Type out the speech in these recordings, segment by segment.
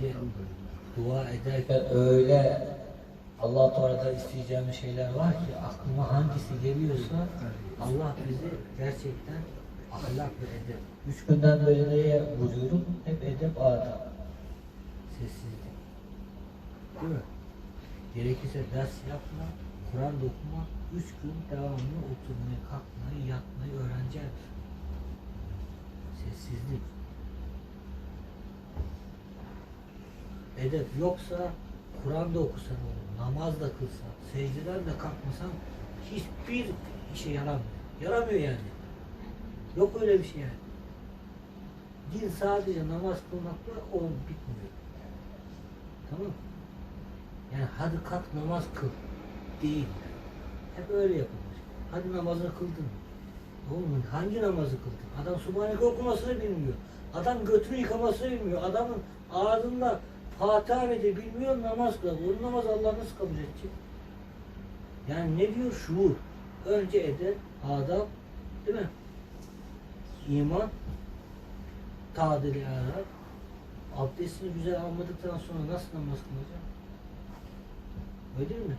şimdi dua ederken öyle Allah Teala'dan isteyeceğimiz şeyler var ki aklıma hangisi geliyorsa Allah bizi gerçekten ahlak ve edep. Üç günden beri neye vuruyorum? Hep edep adab. Sessizlik. Değil mi? Gerekirse ders yapma, Kur'an okuma, üç gün devamlı oturmayı, kalkmayı, yatmayı öğreneceğiz. Sessizlik. Edep yoksa Kur'an da okusan olur, namaz da kılsan, secdeden de kalkmasan hiçbir işe yaramıyor. Yaramıyor yani. Yok öyle bir şey yani. Din sadece namaz kılmakla o bitmiyor. Tamam mı? Yani hadi kalk namaz kıl. Değil. Hep öyle yapılmış. Hadi namazını kıldın. Oğlum hangi namazı kıldın? Adam Subhaneke okumasını bilmiyor. Adam götünü yıkamasını bilmiyor. Adamın ağzında Fatiha de bilmiyor namaz kılıyor. Namaz Allah nasıl kabul edecek? Yani ne diyor? Şuur. Önce edep, adab, değil mi? İman, tadili ahlak. Abdestini güzel almadıktan sonra nasıl namaz kılacak? Öyle değil mi?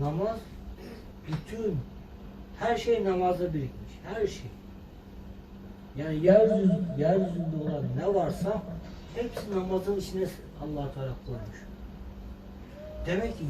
Namaz bütün her şey namazda birikmiş. Her şey. Yani yeryüzü, yeryüzünde olan ne varsa hepsi namazın içine Allah Teala koymuş. Demek ki